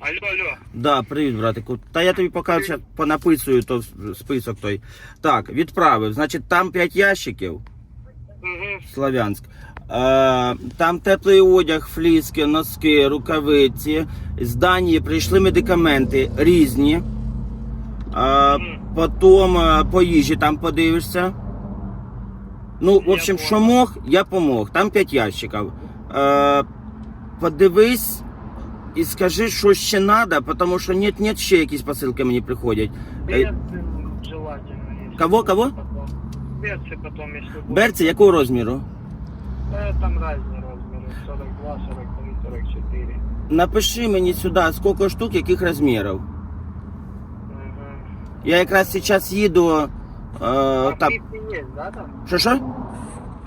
Алло, алло. Да, привіт, братику. Та я тобі поки ще понаписую то список той. Так, відправив. Значить, там 5 ящиків. Угу. Славянськ. Е, там теплий одяг, фліски, носки, рукавиці. З Данії прийшли медикаменти різні. Е, потім е, по їжі там подивишся. Ну, в общем, що мог, я помог. Там 5 ящиків. Е, подивись і скажи, що ще треба, тому що нет, нет, ще якісь посилки мені приходять. Е, Берцы желательно, если Кого, кого? потом. Берцы потом, если будет. Берці якого розміру? Э, Там разные размеры. 42, 43, 44. Напиши мені сюди, скільки штук, яких розмірів. Угу. Я якраз зараз їду. Е, А там, флиски есть, да, там? що що?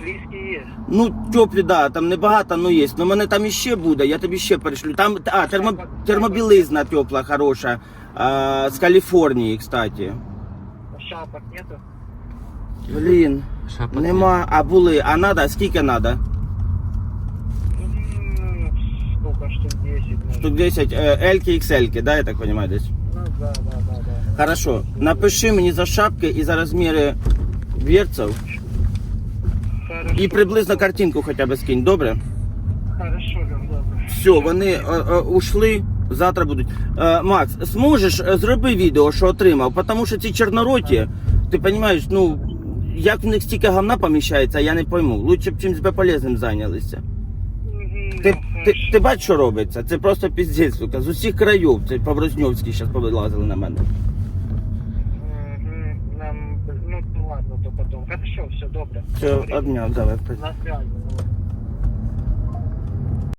Флиски есть. Ну, теплі, да, там небагато, ну є. Ну, мене там іще буде, я тобі ще перешлю. Там, а, термо, термобілизна тепла, хороша. Е, з Каліфорнії, кстати. Шапок нету? Блін, Шапок нема, а були, а надо, скільки надо? М, Сколько, штук 10, наверное. Штук 10, е, Ельки, XL, да, я так розумію, десь? Ну, да, да, да, да. Хорошо, напиши мені за шапки і за розміри берців. І приблизно картинку хоча б скинь, добре? Хорошо, добре. Все, вони е, е, ушли, завтра будуть. Е, Макс, зможеш е, зроби відео, що отримав, тому що ці чорнороті, ти розумієш, ну як в них стільки говна поміщається, я не пойму. Лучше б чимось безполезним зайнялися. Мгм, Ти, ну, ти, ти бачиш, що робиться? Це просто піздець, сука. З усіх країв. Це Поврозньовські зараз повилазили на мене. Мгм, Хорошо, все, добре. Все, обняв, давай. На связи. давай.